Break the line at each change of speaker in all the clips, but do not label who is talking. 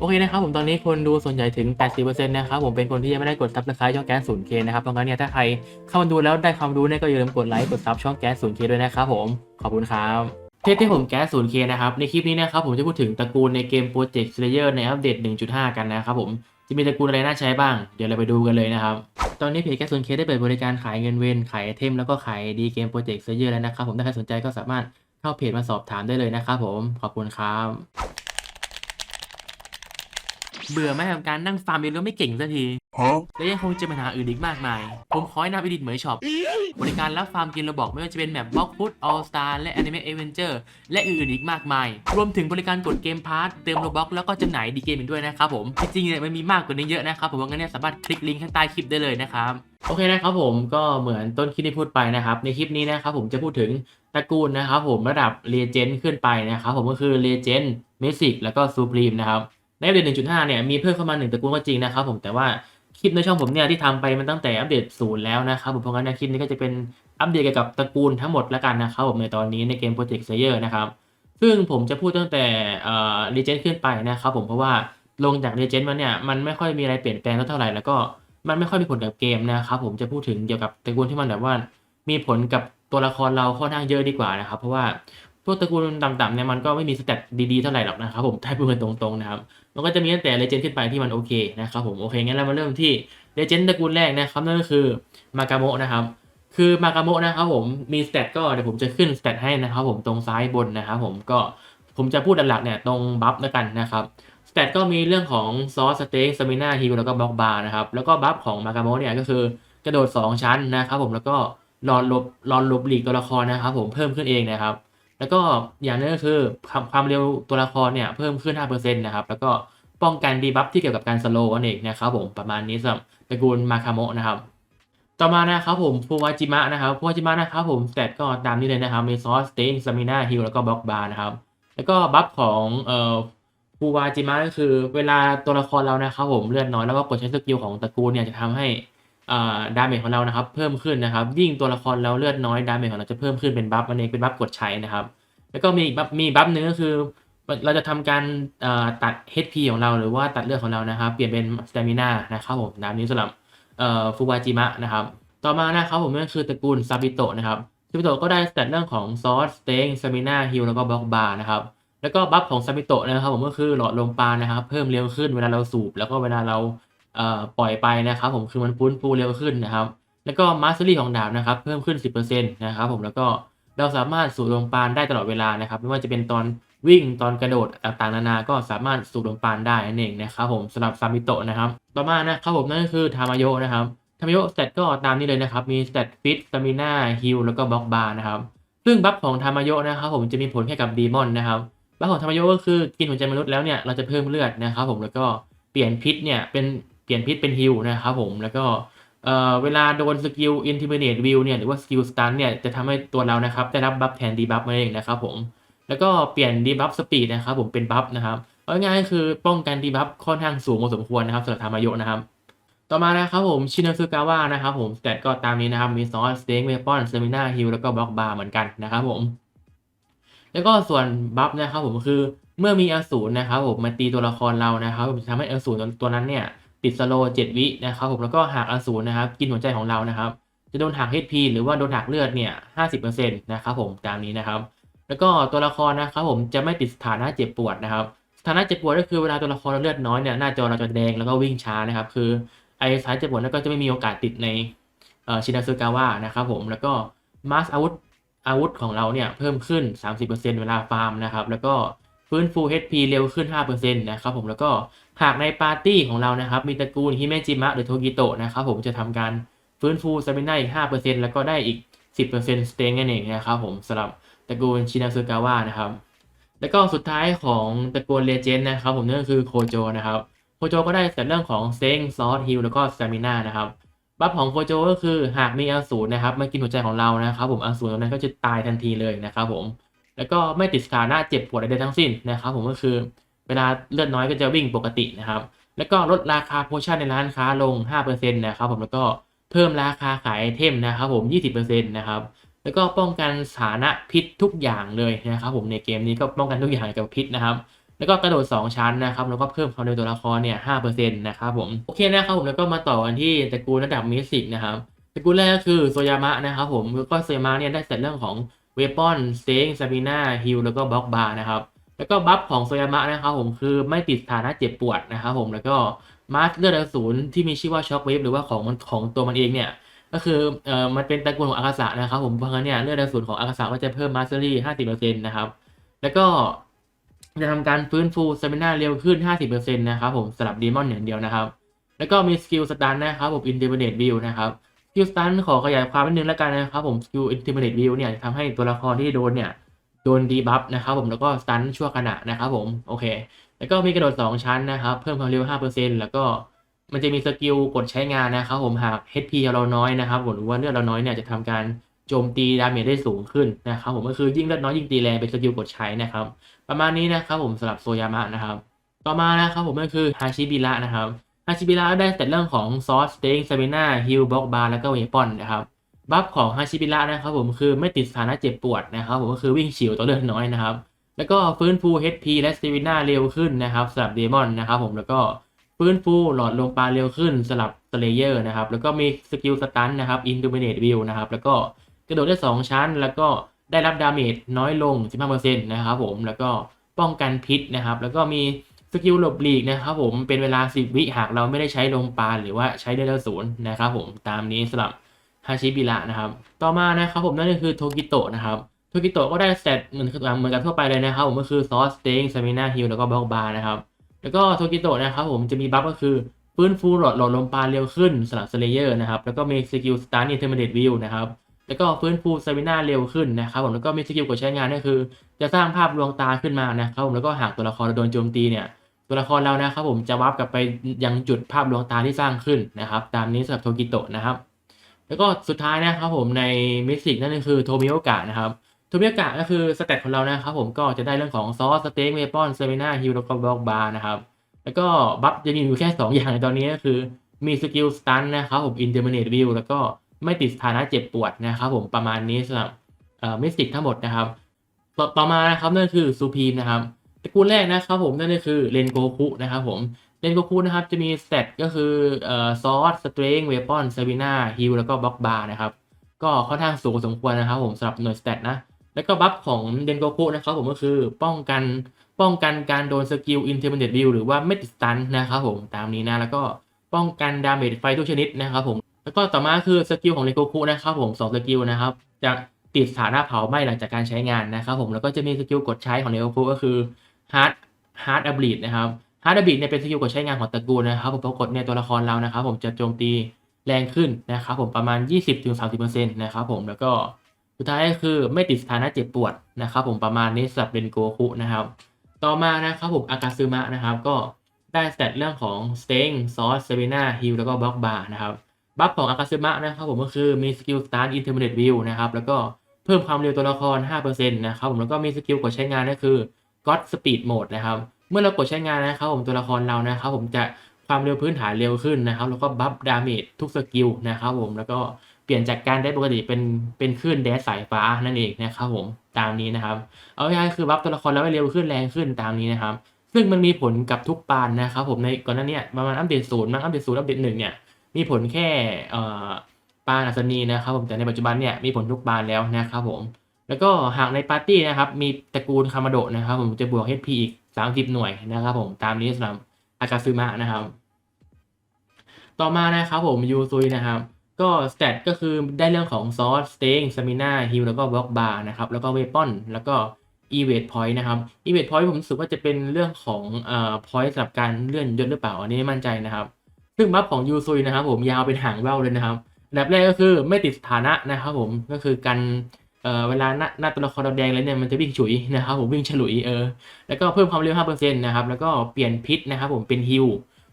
โอเคนะครับผมตอนนี้คนดูส่วนใหญ่ถึง 80%นะครับผมเป็นคนที่ยังไม่ได้กดซับสไครต์ช่องแก๊ส 0K นย์เคนะครับเพราะงั้นเนี่ยถ้าใครเข้ามาดูแล้วได้ความรู้เนี่ยก็อย่าลืมกดไลค์กดซับช่องแก๊ส 0K ด้วยนะครับผมขอบคุณครับเทสที่ผมแก๊ส 0K นย์เคนะครับในคลิปนี้นะครับผมจะพูดถึงตระกูลในเกม Project Slayer ในอัปเดต 1.5 กันนะครับผมจะมีตระกูลอะไรน่าใช้บ้าง เดี๋ยวเราไปดูกันเลยนะครับ ตอนนี้เพจแก๊ส 0K ได้เปิดบริการขายเงินเวนขายไอเทมแล้วก็ขายดีเกม Project Slayer แล้วนะครับผมถ้าใครสนใจก็สามารถเข้าเพจมาสอบถามได้เลยนะครับผม ขอบคุณครับ เบื่อไหมกับการนั่งฟาร์มเองแล้วไม่เก่งสักที
Huh?
และยังคงเจอปัญหาอื่นอีกมากมาย ผมขอให้นำอีดิทเหมยช็อปบริการรับฟาร์มกินระบอกไม่ว่าจะเป็นแบบบล็อกฟุตออลสตาร์และแอนิเมะเอเวนเจอร์และอื่นๆอีกมากมาย รวมถึงบริการกดเกมพาร์ทเติมโลบ็อกแล้วก็จำหน่ายดีเกมอีกด้วยนะครับผมจริงๆเนี่ยมันมีมากกว่านี้เยอะนะครับผมว่างั้นเนี่ยสามารถคลิกลิงก์ข้างใต้คลิปได้เลยนะครับโอเคนะครับผมก็เหมือนต้นคลิปที่พูดไปนะครับ ในคลิปนี้นะครับผมจะพูดถึงตระกูลนะครับผมระดับเลเจนด์ขึ้นไปนะครับผมก็คือเลเจนด์เมสิกแล้วก็ซูพรีมนะครับ ในอัปเดต 1.5 เนี่ยมีเพิ่มเข้ามาหนึ่งตระกูลก็จริงนะครับผมแต่ว่าคลิปในช่องผมเนี่ยที่ทำไปมันตั้งแต่อัปเดตศูนย์แล้วนะครับผมเพราะงั้นในคลิปนี้ก็จะเป็นอัปเดตเกี่ยวกับตระกูลทั้งหมดแล้วกันนะครับผมในตอนนี้ในเกม Project Slayer นะครับซึ่งผมจะพูดตั้งแต่เอ่อ Legend ขึ้นไปนะครับผมเพราะว่าลงจาก Legend มาเนี่ยมันไม่ค่อยมีอะไรเปลี่ยนแปลงเท่าไหร่แล้วก็มันไม่ค่อยมีผลกับเกมนะครับผมจะพูดถึงเกี่ยวกับตระกูลที่มันแบบว่า มีผลกับตัวละครเราค่อนข้างเยอะดีกว่านะครับเพราะว่า วกตระกูลต่ำๆเนี่ยมันก็ไม่มีสเตตดีๆเท่าไหร่หรอกนะครับผมถ้าพูดกันตรงๆนะครับ มันก็จะมีตั้งแต่เลเจนด์ขึ้นไปที่มันโอเคนะครับผมโอเคงั้นเรามาเริ่มที่เลเจนด์ตระกูลแรกนะครับนั่นก็คือมากาโมะนะครับคือมากาโมะนะครับผมมีสเตตก็เดี๋ยวผมจะขึ้นสเตตให้นะครับผมตรงซ้ายบนนะครับผมก็ผมจะพูดหลักๆเนี่ยตรงบัฟแล้วกันนะครับสเตตก็มีเรื่องของซอสสเต็กสมิน่าฮิลแล้วก็บล็อกบาร์นะครับแล้วก็บัฟของมากาโมะเนี่ยก็คือกระโดด 2 ชั้นนะครับผมแล้วก็หลอดลบหลอดลบหลีกตัวละครนะครับผมเพิ่มขึ้นเองนะครับ แล้วก็อย่างนึงก็คือความความเร็วตัวละครเนี่ยเพิ่มขึ้น 5%นะครับ แล้วก็ป้องกันดีบัฟที่เกี่ยวกับการสโลว์นั่นเองนะครับผมประมาณนี้สำหรับตระกูลมาคาโมะนะครับ ต่อมานะครับผมฟูวาจิมะนะครับฟูวาจิมะนะครับผมสเตตก็ตามนี้เลยนะครับมีซอสสเต็งสมิน่าฮิลแล้วก็บล็อกบาร์นะครับแล้วก็บัฟของเอ่อฟูวาจิมะก็คือเวลาตัวละครเรานะครับผมเลือดน้อยแล้วก็กดใช้สกิลของตระกูลเนี่ยจะทำให้ ดาเมจของเรานะครับเพิ่มขึ้นนะครับ ยิ่งตัวละครเราเลือดน้อยดาเมจของเราจะเพิ่มขึ้นเป็นบัฟนั่นเองเป็นบัฟกดใช้นะครับ แล้วก็มีอีกบัฟมีบัฟหนึ่งก็คือเราจะทำการตัด HP ของเราหรือว่าตัดเลือดของเรานะครับ เปลี่ยนเป็น Stamina นะครับผมตามนี้สำหรับฟูวาจิมะนะครับ ต่อมานะครับผมนั่นคือตระกูลซาบิโตะนะครับซาบิโตะก็ได้สเตตเรื่องของซอสสเต็งสมิน่าฮิลแล้วก็บล็อกบาร์นะครับแล้วก็บัฟของซาบิโตะนะครับผมก็คือหลอดลมปาณนะครับ เพิ่มเร็วขึ้นเวลาเราสูบแล้วก็เวลาเรา เอ่อปล่อยไปนะครับผมคือมันฟื้นฟูเร็วขึ้นนะครับ แล้วก็มาสเตอรี่ของดาบนะครับเพิ่มขึ้น 10%นะครับผมแล้วก็เราสามารถสูดลมปาณได้ตลอดเวลานะครับ ไม่ว่าจะเป็นตอนวิ่งตอนกระโดดต่างๆนานา ก็สามารถสูดลมปาณได้นั่นเองนะครับผมสำหรับซาบิโตะนะครับ ต่อมานะครับผมนั่นก็คือทามายโยนะครับทามายโยสเตตก็ตามนี้เลยนะครับ มีสเตตฟิตสตามิน่าฮิลแล้วก็บล็อกบาร์นะครับ ซึ่งบัฟของทามายโยนะครับผมจะมีผลแค่กับดีมอนนะครับบัฟของทามายโยก็คือกินหัวใจมนุษย์แล้วเนี่ยเราจะเพิ่มเลือดนะครับผมแล้วก็เปลี่ยนพิษเนี่ยเป็น ลี่ยนพิษเป็นฮิลนะครับผมแล้วก็เอ่อเวลาโดนสกิล Intimidate View เนี่ยหรือว่าสกิลสตันเนี่ยจะทำให้ตัวเรานะครับได้รับบัฟแทนดีบัฟมาเองนะครับผมแล้วก็เปลี่ยนดีบัฟสปีดนะครับผมเป็นบัฟนะครับเอาง่ายๆก็คือป้องกันดีบัฟค่อนข้างสูงพอสมควรนะครับสำหรับทามายโยนะครับ ต่อมานะครับผมชินาซึกาวะนะครับผมสเตตก็ตามนี้นะครับมีซอสสเต็กเวปอนเซมิน่าฮิลแล้วก็บล็อกบาร์เหมือนกันนะครับผมแล้วก็ส่วนบัฟนะครับผมคือเมื่อมีอสูรนะครับผมมาตีตัวละครเรานะครับผมจะทำให้อสูรตัวนั้นเนี่ย ติดสโลว์7วินะครับผมแล้วก็หากอสูรนะครับ กินหัวใจของเรานะครับ จะโดนหัก HP หรือว่าโดนหักเลือดเนี่ย50%นต์นะครับผมตามนี้นะครับ แล้วก็ตัวละครนะครับผมจะไม่ติดสถานะเจ็บปวดนะครับสถานะเจ็บปวดก็คือเวลาตัวละครเลือดน้อยเนี่ยหน้าจอเราจะแดงแล้วก็วิ่งช้านะครับ คือไอ้สายเจ็บปวดนั้นก็จะไม่มีโอกาสติดในชินาซึกาวะนะครับผมแล้วก็มาสอาวุธอาวุธของเราเนี่ยเพิ่มขึ้น 30%เวลาฟาร์มนะครับ แล้วก็ฟื้นฟู HP เร็วขึ้น 5%นะครับผมแล้วก็ หากในปาร์ตี้ของเรานะครับ มีตระกูลฮิเมจิมะหรือโทกิโตะนะครับผมจะทำการฟื้นฟูสมินาอีก 5%แล้วก็ได้อีก 10%สเต็งนั่นเองนะครับผมสำหรับตระกูลชินาซึกาวะนะครับ แล้วก็สุดท้ายของตระกูลเลเจนด์นะครับผมนั่นก็คือโคโจนะครับโคโจก็ได้แต่เรื่องของเซ็งซอสฮิลแล้วก็สตามิน่านะครับบัฟของโคโจก็คือหากมีอสูรนะครับมากินหัวใจของเรานะครับ ผมอสูรตัวนั้นก็จะตายทันทีเลยนะครับผมแล้วก็ไม่ติดสถานะเจ็บปวดใดๆทั้งสิ้นนะครับ ผมก็คือ เวลาเลือดน้อยก็จะวิ่งปกตินะครับ แล้วก็ลดราคาโพชั่นในร้านค้าลง 5%นะครับผมแล้วก็เพิ่มราคาขายไอเทมนะครับผม 20%นะครับแล้วก็ป้องกันสานะพิษทุกอย่างเลยนะครับผมในเกมนี้ก็ป้องกันทุกอย่างเกี่ยวกับพิษนะครับ แล้วก็กระโดด 2 ชั้นนะครับแล้วก็เพิ่มความเร็วตัวละครเนี่ย5%นะครับผมโอเคนะครับผมแล้วก็มาต่อกันที่ตระกูลระดับมิสซิกนะครับตระกูลแรกก็คือโซยามะนะครับผมแล้วก็โซยามะเนี่ยได้เสร็จเรื่องของเวปอนเต็งซาบิน่าฮิลแล้วก็บล็อกบาร์นะครับ แล้วก็บัฟของโซยามะนะครับผมคือไม่ติดสถานะเจ็บปวดนะครับผมแล้วก็มาสเลือดอสูรที่มีชื่อว่าช็อคเวฟหรือว่าของมันของตัวมันเองเนี่ยก็คือเอ่อมันเป็นตระกูลของอากาศะนะครับผมเพราะงั้นเนี่ยเลือดอสูรของอากาศะก็จะเพิ่มมาสเตอรี่50%นต์นะครับแล้วก็จะทำการฟื้นฟูสเตมินาเร็วขึ้น 50%นะครับผมสำหรับดีมอนอย่างเดียวนะครับ แล้วก็มีสกิลสตันนะครับผมอินเทอร์เนตวิวนะครับสกิลสตันขอขยายความนิดนึงแล้วกันนะครับผมสกิลอินเทอร์เนตวิวเนี่ยทำให้ตัวละครที่โดนเนี่ย โดนดีบัฟนะครับผมแล้วก็สตันชั่วขณะนะครับผมโอเค แล้วก็มีกระโดด 2 ชั้นนะครับ เพิ่มความเร็ว 5%แล้วก็มันจะมีสกิลกดใช้งานนะครับผมหาก HP เราน้อยนะครับผมหรือว่าเลือดเราน้อยเนี่ยจะทำการโจมตีดาเมจได้สูงขึ้นนะครับผมก็คือยิ่งเลือดน้อยยิ่งตีแรงเป็นสกิลกดใช้นะครับ ประมาณนี้นะครับผมสำหรับโซยามะนะครับ ต่อมานะครับผมก็คือฮาชิบิระนะครับฮาชิบิระได้แต่เรื่องของซอสสเต็งซาบิน่าฮิลบล็อกบาร์แล้วก็เวปอนนะครับ บัฟของฮาชิบิระนะครับผมคือไม่ติดสถานะเจ็บปวดนะครับผมก็คือวิ่งเฉิวต่อเลือดน้อยนะครับ แล้วก็ฟื้นฟู HP และสเตมิน่าเร็วขึ้นนะครับสำหรับเดมอนนะครับผมแล้วก็ฟื้นฟูหลอดลมปราเร็วขึ้นสำหรับสเลเยอร์นะครับแล้วก็มีสกิลสตันนะครับอินดูมิเนตวิวนะครับแล้วก็กระโดดได้ 2 ชั้น แล้วก็ได้รับดาเมจน้อยลง 15%นะครับผมแล้วก็ป้องกันพิษนะครับ แล้วก็มีสกิลหลบหลีกนะครับผมเป็นเวลา 10 วิหากเราไม่ได้ใช้ลมปราหรือว่าใช้เลือดศูนย์นะครับผมตามนี้สำหรับ ฮาชิบิระนะครับ ต่อมานะครับผมนั่นก็คือโทกิโตะนะครับโทกิโตะก็ได้เตตเหมือนเหมือนกับทั่วไปเลยนะครับผมก็คือซอสสเต็งซามิน่าฮิลแล้วก็บล็อกบาร์นะครับ แล้วก็โทกิโตะนะครับผมจะมีบัฟก็คือฟื้นฟูหลอดหลอดลมปาณเร็วขึ้นสำหรับสเลเยอร์นะครับ แล้วก็มีสกิลสตาร์นิเทอร์มิเนตวิวนะครับ แล้วก็ฟื้นฟูซามิน่าเร็วขึ้นนะครับผมแล้วก็มีสกิลกดใช้งานก็คือ จะสร้างภาพลวงตาขึ้นมานะครับผมแล้วก็หากตัวละครโดนโจมตีเนี่ยตัวละครเรานะครับผมจะวับกลับไปยังจุดภาพลวงตาที่สร้างขึ้นนะครับ ตามนี้สำหรับโทกิโตะนะครับ แล้วก็สุดท้ายนะครับผมในมิสิกนั่นก็คือโทมิโอกะนะครับโทมิกะก็คือสเตตของเรานะครับผมก็จะได้เรื่องของซอสสเต็กเวปอนเซมิน่าฮิลแล้วก็บล็อกบาร์นะครับแล้วก็บัฟจะมีอยู่แค่ 2 อย่างในตอนนี้ก็คือมีสกิลสตันนะครับผมอินเ r อร์เนตวิวแล้วก็ไม่ติดสถานะเจ็บปวดนะครับผมประมาณนี้สำหรับมิสติกทั้งหมดนะครับ ต่อต่อมานะครับนั่นคือซูพีมนะครับตระกูลแรกนะครับผมนั่นก็คือเรนโกคุนะครับผม เรนโกคุนะครับ จะมีเตตก็คือเอ่อซอสสตริงเวปอนเซมิน่าฮิลแล้วก็บล็อกบาร์นะครับ ก็ค่อนข้างสูงสมควรนะครับผมสำหรับหน่วยสเตตนะ แล้วก็บัฟของเดนโกคุนะครับผมก็คือป้องกันป้องกันการโดนสกิลอินเทอร์เนตวิวหรือว่าไม่ติดตันนะครับผมตามนี้นะ แล้วก็ป้องกันดาเมจไฟทุกชนิดนะครับผมแล้วก็ต่อมาคือสกิลของเดนโกคุนะครับผมสองสกิลนะครับจะติดสถานะเผาไหม้หลังจากการใช้งานนะครับผมแล้วก็จะมีสกิลกดใช้ของเดนโกคุก็คือฮาร์ดฮาร์ดอับลีดนะครับ ฮาร์ดบลีดเนี่ยเป็นสกิลกดใช้งานของตระกูลนะครับผมพอกดเนี่ยตัวละครเรานะครับผมจะโจมตีแรงขึ้นนะครับผมประมาณ 20-30%นะครับผมแล้วก็สุดท้ายก็คือไม่ติดสถานะเจ็บปวดนะครับผมประมาณนี้สำหรับเป็นโกคุนะครับ ต่อมานะครับผมอากาซึมะนะครับก็ได้สเตตเรื่องของสเต็งซอสเซเ i น่าฮิลแล้วก็บล็อกบาร์นะครับบัฟของอากาซึมะนะครับผมก็คือมีสกิลสตาร์ทอินเทอร์เนตวิวนะครับแล้วก็เพิ่มความเร็วตัวละคร 5%นะครับผมแล้วก็มีสกิลกดใช้งานก็คือ God Speed Mode นะครับ เมื่อเรากดใช้งานนะครับผมตัวละครเรานะครับผมจะความเร็วพื้นฐานเร็วขึ้นนะครับ แล้วก็บัฟดาเมจทุกสกิลนะครับผมแล้วก็เปลี่ยนจากการได้ปกติเป็นเป็นคลื่นแดสสายฟ้านั่นเองนะครับผมตามนี้นะครับ เอาง่ายๆคือบัฟตัวละครแล้วให้เร็วขึ้นแรงขึ้นตามนี้นะครับ ซึ่งมันมีผลกับทุกปานนะครับผมในก่อนหน้านี้ประมาณอัปเดตศูนย์มั้งอัปเดตศูนย์อัปเดตหนึ่งเนี่ยมีผลแค่ปานอัศนีนะครับผมแต่ในปัจจุบันเนี่ยมีผลทุกปานแล้วนะครับผมแล้วก็หากในปาร์ตี้นะครับมีตระกูลคามาโดะนะครับผมจะบวก HP อีก 30 หน่วยนะครับผมตามนี้สำหรับอากาซึมะนะครับ ต่อมานะครับผมยูซุยนะครับ ก็สเตตก็คือได้เรื่องของซอสสเต็งซมิน่าฮิลแล้วก็บล็อกบาร์นะครับแล้วก็เวปอนแล้วก็อีเวทพอยต์นะครับอีเวทพอยต์ผมรู้สึกว่าจะเป็นเรื่องของเอ่อพอยต์สำหรับการเลื่อนยศหรือเปล่าอันนี้ไม่มั่นใจนะครับ ซึ่งบัฟของยูซุยนะครับ ผมยาวเป็นหางว่าวเลยนะครับอันดับแรกก็คือไม่ติดสถานะนะครับ ผมก็คือการ เออเวลาหน้าหน้าตัวละครเราแดงเลยเนี่ยมันจะวิ่งฉุยนะครับผมวิ่งฉลุยเออแล้วก็เพิ่มความเร็ว5%นะครับแล้วก็เปลี่ยนพิษนะครับผมเป็นฮิล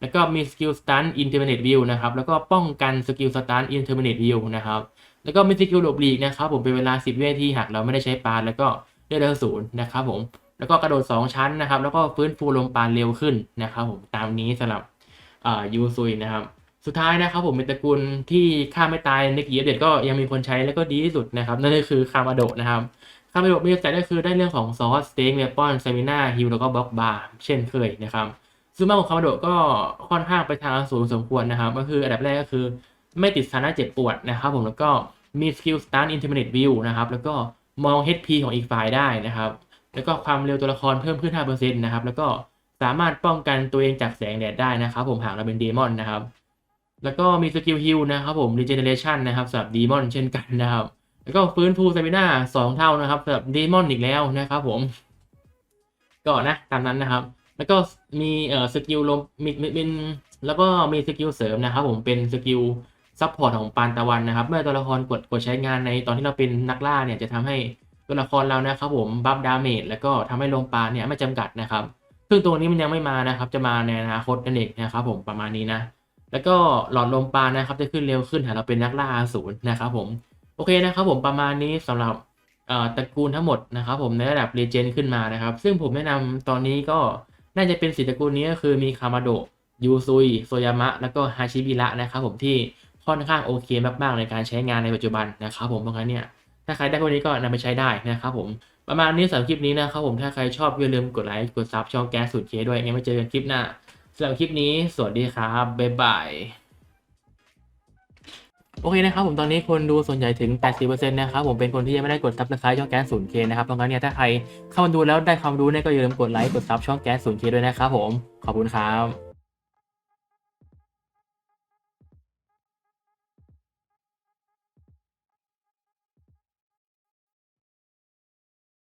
แล้วก็มีสกิลสตันอินเทอร์เนตวิวนะครับแล้วก็ป้องกันสกิลสตันอินเทอร์เนตวิวนะครับแล้วก็มีสกิลหลบหลีกนะครับผมเป็นเวลา 10วินาทีหากเราไม่ได้ใช้ปานแล้วก็เลือดศูนย์นะครับผมแล้วก็กระโดด 2 ชั้นนะครับแล้วก็ฟื้นฟูลมปานเร็วขึ้นนะครับผมตามนี้สำหรับอ่ายูซุยนะครับ สุดท้ายนะครับผมเป็นตระกูลที่ฆ่าไม่ตายในกีเด็ดก็ยังมีคนใช้แล้วก็ดีที่สุดนะครับ นั่นก็คือคามาโดะนะครับคำประโยคมีแต่ก็คือได้เรื่องของซอสสเต็กเวปอนเซมินาฮิลแล้วก็บล็อกบาร์เช่นเคยนะครับซึ่งมาของคำประโยคก็ค่อนข้างไปทางสูงสมควรนะครับ ก็คืออันดับแรกก็คือไม่ติดสถานะเจ็บปวดนะครับ ผมแล้วก็มีสกิลสตาร์ i อินเทอร์เน็ตวิวนะครับแล้วก็มอง HP ของอีกฝ่ายได้นะครับ แล้วก็ความเร็วตัวละครเพิ่มขึ้น5%นะครับแล้วก็สามารถป้องกันตัวเองจากแสงแดดได้นะครับ ผมหากเราเป็นเดมอนนะครับ แล้วก็มีสกิลฮิลนะครับผม regeneration นะครับสำหรับเดมอนเช่นกันนะครับ แล้วก็ฟื้นฟูส t ตมิน่าสองเท่านะครับสำหรับเดมอนอีกแล้วนะครับผม ก็นะตามนั้นนะครับ แล้วก็มีเอ่อสกิลลมมีมีมีแล้วก็มีสกิลเสริมนะครับผมเป็นสกิลซัพพอร์ตของปานตะวันนะครับ เมื่อตัวละครกดกดใช้งานในตอนที่เราเป็นนักล่าเนี่ยจะทำให้ตัวละครเรานะครับผมบัฟดาเมจแล้วก็ทำให้ลมปานเนี่ยไม่จำกัดนะครับ ซึ่งตัวนี้มันยังไม่มานะครับ จะมาในอนาคตนั่นเองนะครับผมประมาณนี้นะ แล้วก็หลอดลมปานนะครับจะขึ้นเร็วขึ้นหากเราเป็นนักล่าอสูรนะครับผมโอเคนะครับผมประมาณนี้สำหรับตระกูลทั้งหมดนะครับผมในระดับเลเจนด์ขึ้นมานะครับ ซึ่งผมแนะนำตอนนี้ก็น่าจะเป็นสีตระกูลนี้ก็คือมีคามาโดะยูซุยโซยามะ แล้วก็ฮาชิบิระนะครับผมที่ค่อนข้างโอเคมากๆในการใช้งานในปัจจุบันนะครับผมเพราะงั้นเนี่ยถ้าใครได้พวกนี้ก็นำไปใช้ได้นะครับผมประมาณนี้สำหรับคลิปนี้นะครับผมถ้าใครชอบอย่าลืมกดไลค์กดซับช่องแก๊สสูตรเคด้วยงั้นมาเจอกันคลิปหน้า สำหรับคลิปนี้สวัสดีครับ บ๊ายบาย โอเคนะครับผมตอนนี้คนดูส่วนใหญ่ถึง 80%นะครับผมเป็นคนที่ยังไม่ได้กดซับสไครต์ช่องแก๊สศูนย์เคนะครับตรงนั้นเนี่ยถ้าใครเข้ามาดูแล้วได้ความรู้เนี่ยก็อย่าลืมกดไลค์กดซับช่องแก๊สศูนย์เคด้วยนะครับผมขอบคุณครับ